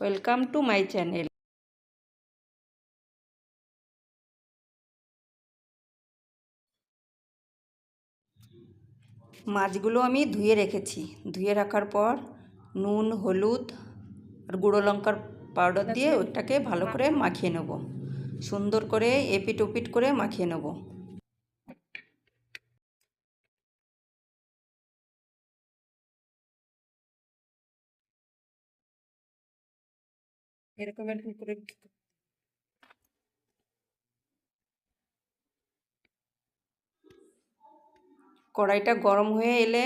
Welcome to my channel মাছগুলো আমি ধুয়ে রেখেছি। ধুয়ে রাখার পর নুন হলুদ আর গুঁড়ো লঙ্কার পাউডার দিয়ে ওটাকে ভালো করে মাখিয়ে নেব। সুন্দর করে এপিট ওপিট করে মাখিয়ে নেব। এরকম এরকম করে কড়াইটা গরম হয়ে এলে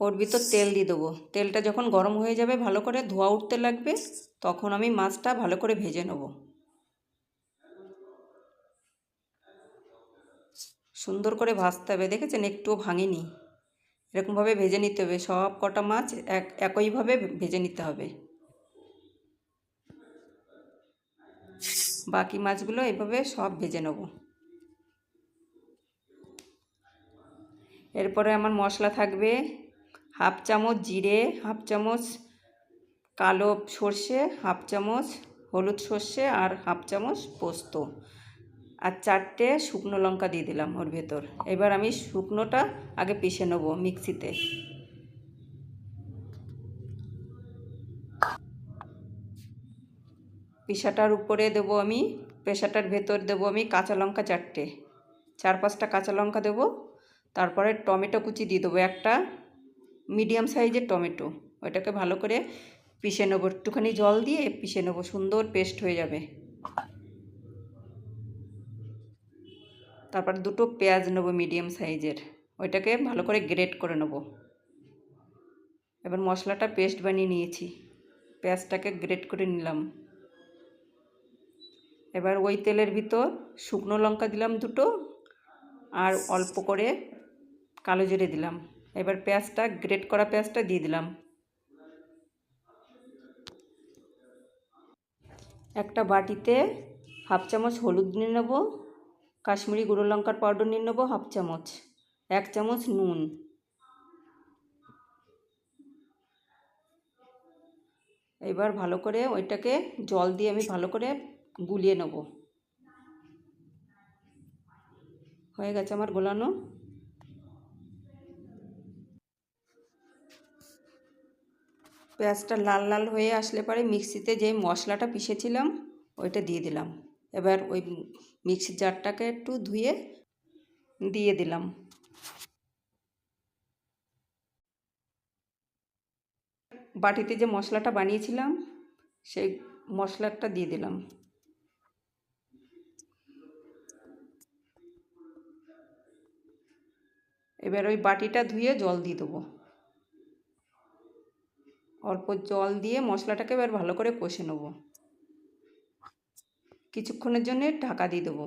ওর ভিতর তেল দিয়ে দেবো। তেলটা যখন গরম হয়ে যাবে, ভালো করে ধোয়া উঠতে লাগবে, তখন আমি মাছটা ভালো করে ভেজে নেব। সুন্দর করে ভাজতে হবে, দেখেছেন? একটুও ভাঙিনি। এরকমভাবে ভেজে নিতে হবে। সব কটা মাছ এক, একইভাবে ভেজে নিতে হবে। বাকি মাছগুলো এভাবে সব ভেজে নেব। এরপরে আমার মশলা থাকবে হাফ চামচ জিরে, হাফ চামচ কালো সর্ষে, হাফ চামচ হলুদ সর্ষে আর হাফ চামচ পোস্ত। আর চারটে শুকনো লঙ্কা দিয়ে দিলাম ওর ভেতর। এবার আমি শুকনোটা আগে পিষে নেব মিক্সিতে। পিসাটার উপরে দেবো আমি, পেশাটার ভেতর দেবো আমি কাঁচা লঙ্কা চারটে। চার পাঁচটা কাঁচা লঙ্কা দেবো, তারপরে টমেটো কুচি দিয়ে দেবো একটা মিডিয়াম সাইজের টমেটো। ওইটাকে ভালো করে পিষে নেব, একটুখানি জল দিয়ে পিষে নেব, সুন্দর পেস্ট হয়ে যাবে। তারপর দুটো পেঁয়াজ নেব মিডিয়াম সাইজের, ওইটাকে ভালো করে গ্রেট করে নেব। এবার মশলাটা পেস্ট বানিয়ে নিয়েছি, পেঁয়াজটাকে গ্রেট করে নিলাম। এবার ওই তেলের ভিতর শুকনো লঙ্কা দিলাম দুটো আর অল্প করে কালো জিরে দিলাম। এবার পেঁয়াজটা, গ্রেট করা পেঁয়াজটা দিয়ে দিলাম। একটা বাটিতে হাফ চামচ হলুদ নিয়ে নেব, কাশ্মীরি গুঁড়ো লঙ্কার পাউডার নিয়ে নেব, হাফ চামচ, এক চামচ নুন। এবার ভালো করে ওইটাকে জল দিয়ে আমি ভালো করে গুলিয়ে নেব। হয়ে গেছে আমার গোলানো। পেঁয়াজটা লাল লাল হয়ে আসলে পরে মিক্সিতে যে মশলাটা পিষেছিলাম, ওইটা দিয়ে দিলাম। এবার ওই মিক্সির জারটাকে একটু ধুয়ে দিয়ে দিলাম। বাটিতে যে মশলাটা বানিয়েছিলাম, সেই মশলাটা দিয়ে দিলাম। এবার ওই বাটিটা ধুয়ে জল দিয়ে দেবো। অল্প জল দিয়ে মশলাটাকে এবার ভালো করে কষে নেব। কিছুক্ষণের জন্যে ঢাকা দিয়ে দেবো।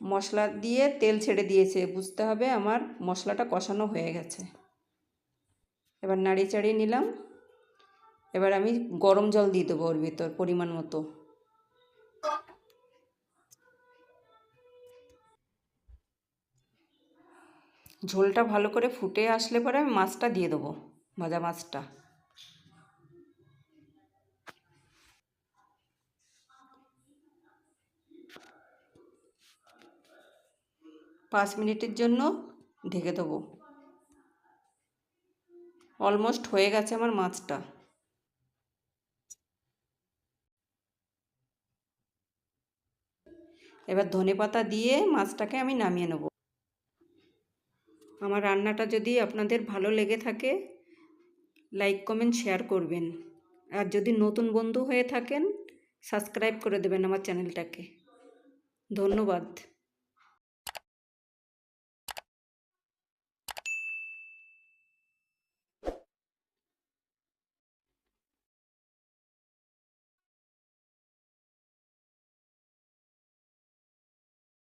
মশলা দিয়ে তেল ছেড়ে দিয়েছে, বুঝতে হবে আমার মশলাটা কষানো হয়ে গেছে। এবার নাড়ি চাড়িয়ে নিলাম। এবার আমি গরম জল দিয়ে দেবো ওর ভিতর পরিমাণ মতো। ঝোলটা ভালো করে ফুটে আসলে পরে আমি মাছটা দিয়ে দেবো, ভাজা মাছটা। পাঁচ মিনিটের জন্য ঢেকে দেবো। অলমোস্ট হয়ে গেছে আমার মাছটা। এবার ধনে পাতা দিয়ে মাছটাকে আমি নামিয়ে নেব। আমার রান্নাটা যদি আপনাদের ভালো লেগে থাকে লাইক কমেন্ট শেয়ার করবেন। আর যদি নতুন বন্ধু হয়ে থাকেন সাবস্ক্রাইব করে দেবেন আমার চ্যানেলটাকে ধন্যবাদ।